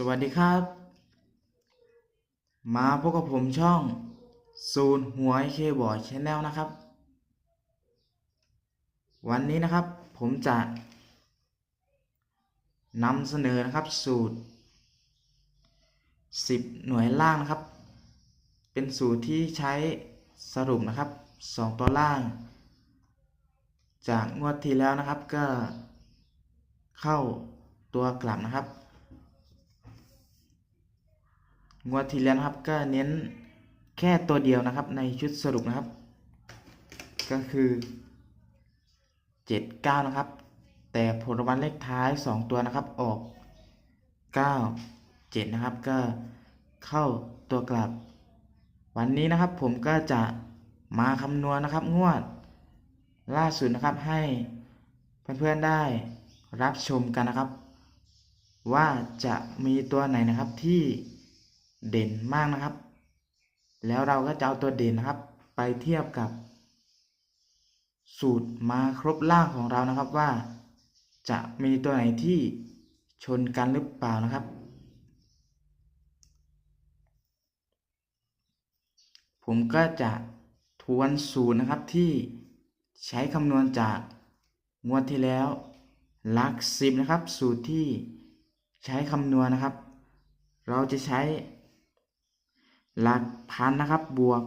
สวัสดีครับ มาพบกับผมช่องศูนย์หวยเคบอยชแนลนะครับ วันนี้นะครับผมจะนำเสนอนะครับสูตร 10 หน่วยล่างนะครับ เป็นสูตรที่ใช้สรุปนะครับ 2 ตัวล่าง จากงวดที่แล้วนะครับก็เข้าตัวกลับนะครับ งวดที่แล้วนะครับก็เน้นแค่ตัวเดียวนะครับในชุดสรุปนะครับ ก็คือ79นะครับ แต่ผลรางวัลเลขท้าย 2 ตัวนะครับออก 9 7 นะครับ ก็เข้าตัวกลับ วันนี้นะครับผมก็จะมาคำนวณนะครับ งวดล่าสุดนะครับให้เพื่อนๆได้รับชมกันนะครับ ว่าจะมีตัวไหนนะครับที่ เด่นมากนะครับ แล้วเราก็จะเอาตัวเด่นนะครับ ไปเทียบกับ สูตรมาครบล่างของเรานะครับว่า จะมีตัวไหนที่ชนกันหรือเปล่านะครับ ผมก็จะทวนสูตรนะครับที่ใช้คำนวณจากงวดที่แล้วหลักสิบนะครับ สูตรที่ใช้คำนวณนะครับ เราจะใช้ หลักพันนะครับ บวก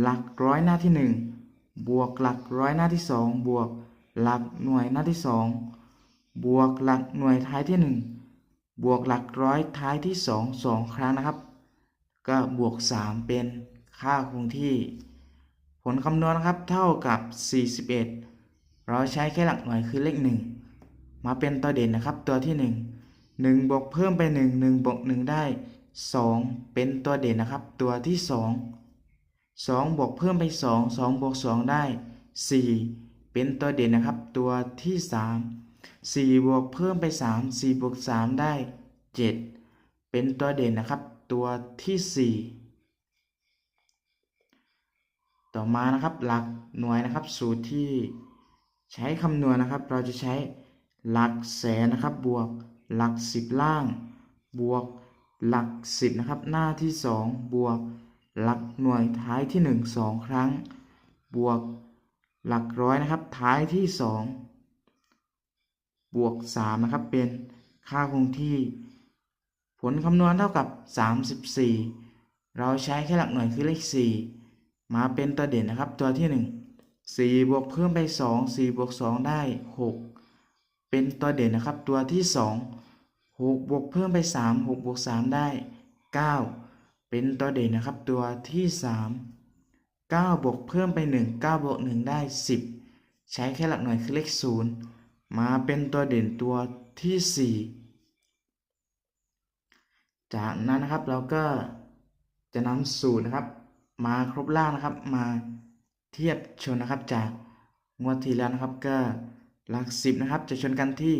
หลักร้อยหน้าที่หนึ่งบวกหลักร้อยหน้าที่สองบวกหลักหน่วยหน้าที่สองบวกหลักหน่วยท้ายที่หนึ่งบวกหลักร้อยท้ายที่สองสองครั้งนะครับ ก็บวกสามเป็นค่าคงที่ ผลคำนวณนะครับเท่ากับ 41 เราใช้แค่หลักหน่วยคือเลข 1 มาเป็นตัวเด่นนะครับตัวที่ 1 1 บวกเพิ่มไป 1 1บวก1ได้ 2 เป็นตัวเด่นนะครับ ตัวที่ 2 2 บวกเพิ่มไป 2 2 บวก 2 ได้ 4 เป็นตัวเด่นนะครับ ตัวที่ 3 4 บวกเพิ่มไป 3 4 บวก 3 ได้ 7 เป็นตัวเด่นนะครับ ตัวที่ 4 ต่อมานะครับหลักหน่วยนะครับ สูตรที่ใช้คำนวณนะครับ เราจะใช้หลักแสนนะครับบวกหลักสิบล่าง บวก หลักสิบนะครับ หน้าที่สองบวก หลักหน่วยท้ายที่หนึ่งสองครั้ง บวกหลักร้อยนะครับ ท้ายที่สองบวกสามนะครับ เป็นค่าคงที่ ผลคำนวณเท่ากับ 34 เราใช้แค่หลักหน่วยคือเลข 4 มาเป็นตัวเด่นนะครับ ตัวที่ 1 4 บวกเพิ่มไป 2 4 บวก 2 ได้ 6 เป็นตัวเด่นนะครับ ตัวที่ 2 6บวกเพิ่มไป 3 6บวก3 ได้ 9 เป็นตัวเด่นนะครับตัวที่ 3 9 บวกเพิ่มไป 1 9 บวก 1 ได้ 10 ใช้แค่หลักหน่วยคือเลข 0 มาเป็นตัวเด่นตัวที่ 4 จากนั้นนะครับเราก็จะนำสูตรนะครับ มาครบล่างนะครับมาเทียบชนนะครับจากงวดที่แล้วนะครับก็หลักสิบนะครับ จะชนกันที่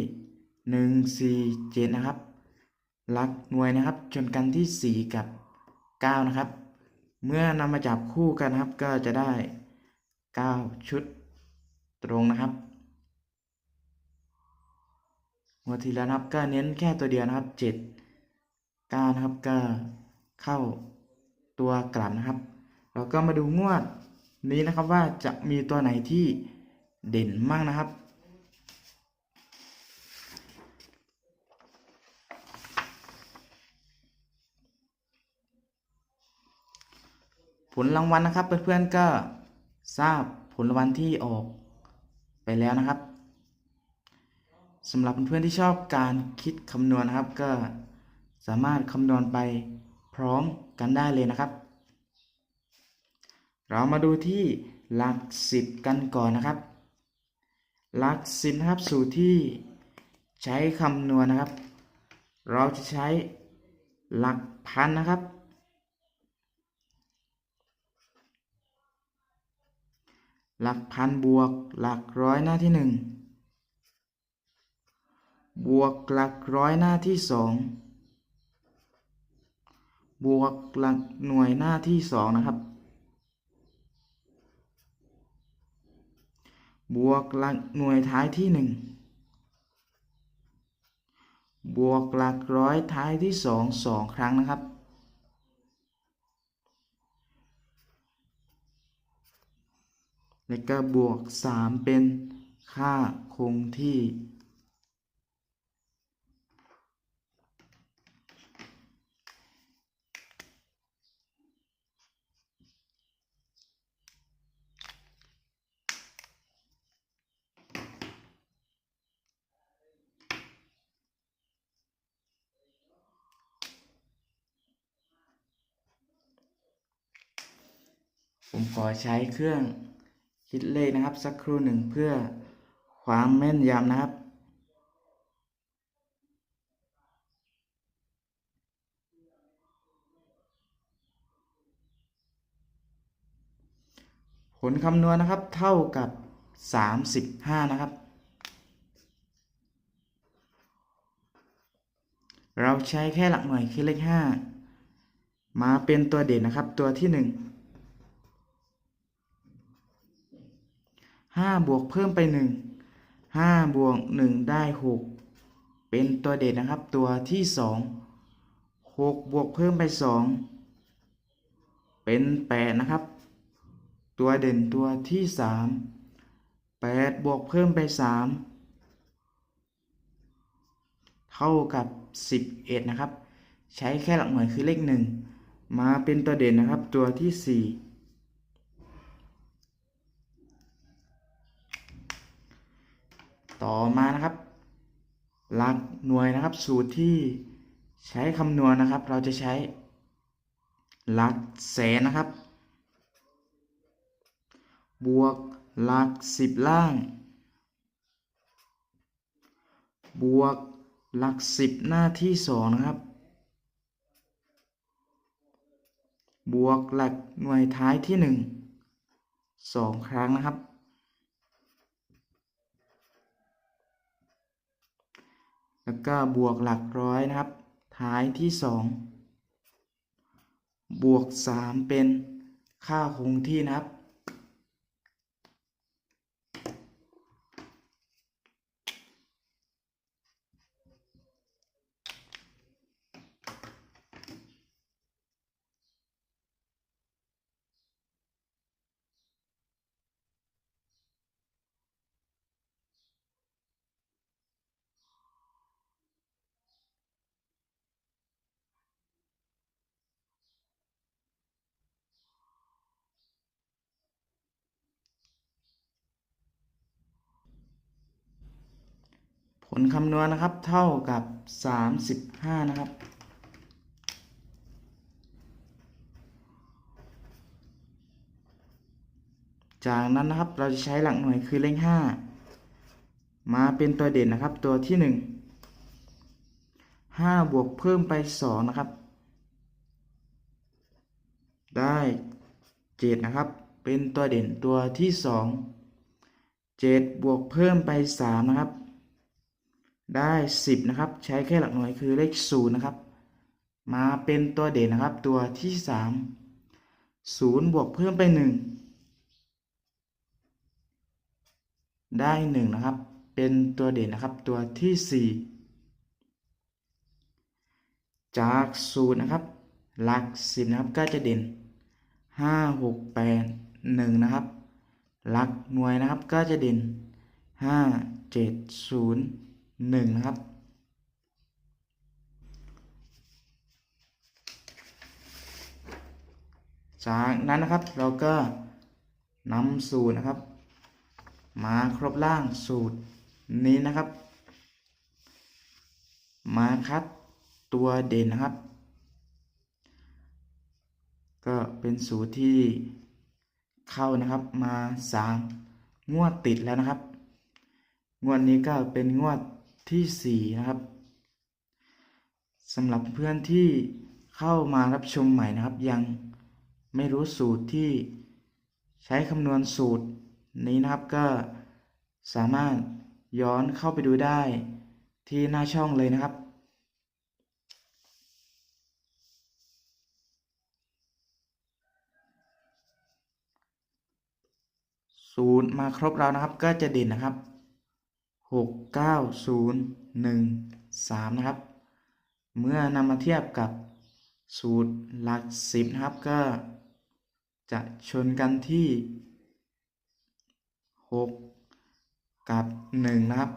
หนึ่งสี่เจ็ดนะครับ หลักหน่วยนะครับชนกันที่สี่กับเก้านะครับ เมื่อนำมาจับคู่กันนะครับก็จะได้เก้าชุดตรงนะครับงวดที่แล้วนะครับก็เน้นแค่ตัวเดียวนะครับเจ็ด9นะครับก็เข้าตัวกลับนะครับ เราก็มาดูงวดนี้นะครับว่าจะมีตัวไหนที่เด่นมากนะครับ ผลรางวัลนะครับ เพื่อนๆก็ทราบผลรางวัลที่ออกไปแล้วนะครับสำหรับเพื่อนๆที่ชอบการคิดคำนวณนะครับ ก็สามารถคำนวณไปพร้อมกันได้เลยนะครับ เรามาดูที่หลักสิบกันก่อนนะครับ หลักสิบนะครับสูตรที่ใช้คำนวณนะครับ เราจะใช้หลักพันนะครับ หลักพันบวกหลักร้อยหน้าที่หนึ่งบวกหลักร้อยหน้าที่สองบวกหลักหน่วยหน้าที่สองนะครับ บวกหลักหน่วยท้ายที่หนึ่งบวกหลักร้อยท้ายที่สองสองครั้งนะครับ แล้วก็บวกสามเป็นค่าคงที่ ผมขอใช้เครื่อง คิดเลขนะครับ สักครู่หนึ่งเพื่อความแม่นยำนะครับ ผลคำนวณนะครับเท่ากับ 35 นะครับ เราใช้แค่หลักหน่วยคือเลข 5 มาเป็นตัวเด่นนะครับตัวที่ 1 5บวกเพิ่มไป1 5บวก1ได้6เป็นตัวเด่นนะครับตัวที่2 6บวกเพิ่มไป2เป็น8นะครับ ตัวเด่นตัวที่3 8บวกเพิ่มไป3เท่ากับ11นะครับ ใช้แค่หลักหน่วยคือเลข1มาเป็นตัวเด่นนะครับตัวที่4 ต่อมานะครับ หลักหน่วยนะครับ สูตรที่ใช้คำนวณนะครับ เราจะใช้ หลักแสนนะครับ บวกหลักสิบล่าง บวกหลักสิบหน้าที่สองนะครับ บวกหลักหน่วยท้ายที่หนึ่งสองครั้งนะครับ แล้วก็บวกหลักร้อยนะครับ ท้ายที่สองบวกสามเป็นค่าคงที่นะครับ ผลคำนวณนะครับเท่ากับ 35 นะครับ จากนั้นนะครับเราจะใช้หลักหน่วยคือเลข 5 มาเป็นตัวเด่นนะครับตัวที่ 1 5 บวกเพิ่มไป 2 นะครับ ได้ 7 นะครับ เป็นตัวเด่นตัวที่ 2 7 บวกเพิ่มไป 3 นะครับ ได้ 10 นะครับ ใช้แค่หลักหน่วยคือเลข0นะครับ มาเป็นตัวเด่นนะครับ ตัวที่ 3 0 บวกเพิ่มไป 1 ได้ 1 นะครับ เป็นตัวเด่นนะครับ ตัวที่ 4 จากศูนย์นะครับ หลัก 10 นะครับ ก็จะเด่น 5 6 8 1 นะครับ หลักหน่วยนะครับก็จะเด่น 5 7 0 1นะครับ จากนั้นนะครับเราก็นำสูตรนะครับ มาครบล่างสูตรนี้นะครับ มาคัดตัวเด่นนะครับ ก็เป็นสูตรที่เข้านะครับมาสามงวดติดแล้วนะครับ งวดนี้ก็เป็นงวด ที่สี่นะครับสำหรับเพื่อนที่เข้ามารับชมใหม่นะครับ ยังไม่รู้สูตรที่ใช้คำนวณสูตรนี้นะครับก็สามารถย้อนเข้าไปดูได้ที่หน้าช่องเลยนะครับศูนย์มาครบแล้วนะครับก็จะเด่นนะครับ หกเก้าศูนย์หนึ่ง3นะครับ เมื่อนำมาเทียบกับสูตรหลัก 10 นะครับก็จะชนกันที่ 6 กับ 1 นะครับ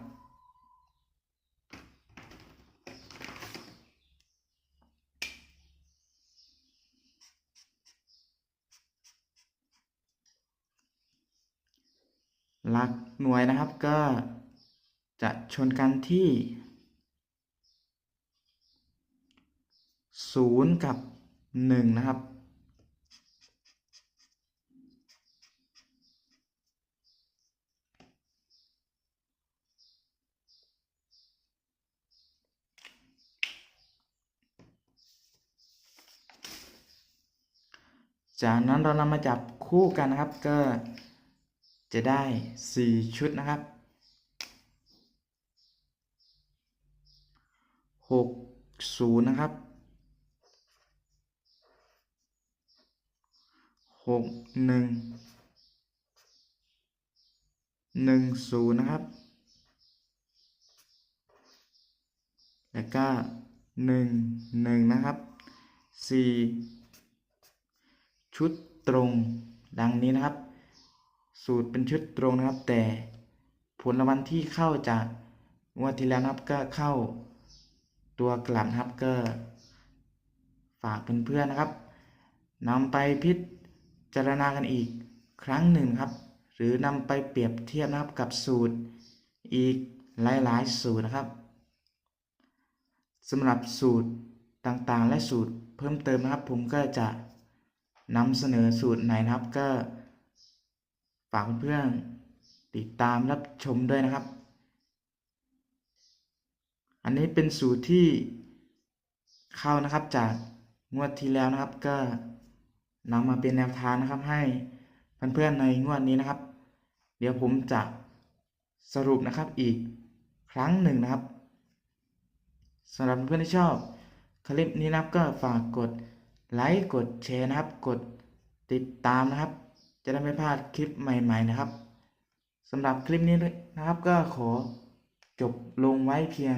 หลักหน่วยนะครับก็ จะชนกันที่ 0 กับ 1 นะครับ จากนั้นเรานำมาจับคู่กันนะครับ ก็จะได้ 4 ชุดนะครับ 6 0นะครับ6 1 1 0นะครับ แล้วก็1 1นะครับ4ชุดตรงดังนี้นะครับ สูตรเป็นชุดตรงนะครับ แต่ผลรางวัลที่เข้าจากงวดที่แล้วนะครับก็เข้า ตัวกลับนครับก็ฝากเพื่อนๆนะครับนำไปพิจารณากันอีกครั้งหนึ่งครับ หรือนำไปเปรียบเทียบนะครับกับสูตรอีกหลายๆ สูตรนะครับสำหรับสูตรต่างๆ และสูตรเพิ่มเติมนะครับ ผมก็จะนำเสนอสูตรไหนนะครับก็ฝากเพื่อนๆติดตามรับชมด้วยนะครับ อันนี้เป็นสูตรที่เข้านะครับจากงวดที่แล้วนะครับ ก็นำมาเป็นแนวทางนะครับ ให้เพื่อนๆในงวดนี้นะครับ เดี๋ยวผมจะสรุปนะครับอีกครั้งหนึ่งนะครับสำหรับเพื่อนๆที่ชอบคลิปนี้นะครับก็ฝากกดไลค์กดแชร์นะครับ กดติดตามนะครับ จะได้ไม่พลาดคลิปใหม่ๆนะครับสำหรับคลิปนี้นะครับก็ขอจบลงไว้เพียง